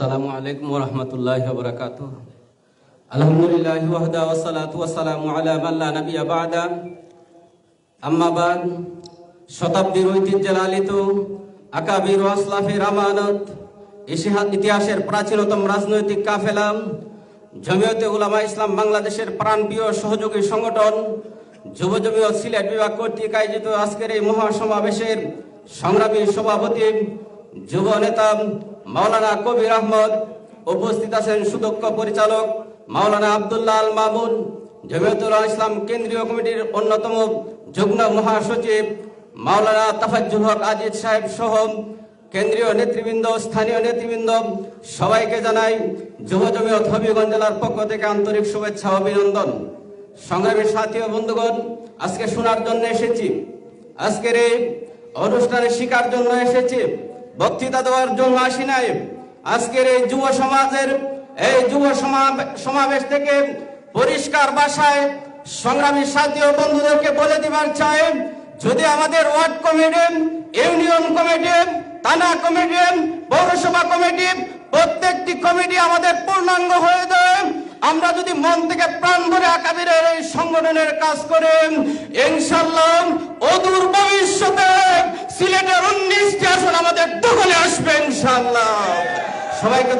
আসসালামু আলাইকুম রহমতুল্লাহ বরকাত আলহামদুলিল্লাহ ওয়াহদা ওয়াসালাতু ওয়াসালামু আলা মান লা নাবিয়্যা শতাব্দীর ঐতিহ্যে লালিত আকাবির ও আসলাফের আমানত ইতিহাস ইতিহাসের প্রাচীনতম রাজনৈতিক কাফেলা, জমিয়তে উলামা ইসলাম বাংলাদেশের প্রাণপ্রিয় সহযোগী সংগঠন যুব জমিয়ত সিলেট বিভাগ কর্তৃক আয়োজিত আজকের এই মহাসমাবেশের সংগ্রামী সভাপতি, যুব নেতা মাওলানা কবির আহমদ, উপস্থিত আছেন সুদক্ষ পরিচালক মাওলানা আব্দুল্লাহ আল মামুন, জমিয়তুল ইসলাম কেন্দ্রীয় কমিটির অন্যতম যুগ্ম মহাসচিব মাওলানা তাফাজ্জুল হক আজিজ সাহেব সহ কেন্দ্রীয় নেতৃবৃন্দ, স্থানীয় নেতৃবৃন্দ, সবাইকে জানাই যুব হবিগঞ্জ জেলার পক্ষ থেকে আন্তরিক শুভেচ্ছা অভিনন্দন। সংগ্রামী সাথী ও বন্ধুগণ, আজকে শোনার জন্য এসেছি। আজকের এই অনুষ্ঠানে শিকার জন্য এসেছি। বক্তৃতা দেওয়ার জন্য আসি নাই। আজকের এই যুব সমাজের, এই যুব সমাবেশ থেকে পরিষ্কার ভাষায় সংগ্রামী সাথী ও বন্ধুদেরকে বলে দিবার চাই, যদি আমাদের ওয়ার্ড কমিটি, ইউনিয়ন কমিটি, থানা কমিটি, পৌরসভা কমিটি, প্রত্যেকটি কমিটি আমাদের পূর্ণাঙ্গ হয়ে যায়, আমরা যদি মন থেকে প্রাণ ভরে আকাবিরের এই সংগঠনের কাজ করে ইনশাল্লাহ অদূর ভবিষ্যতে সিলেটের উনিশটি আসন আমাদের দখলে আসবে ইনশাল্লাহ সবাইকে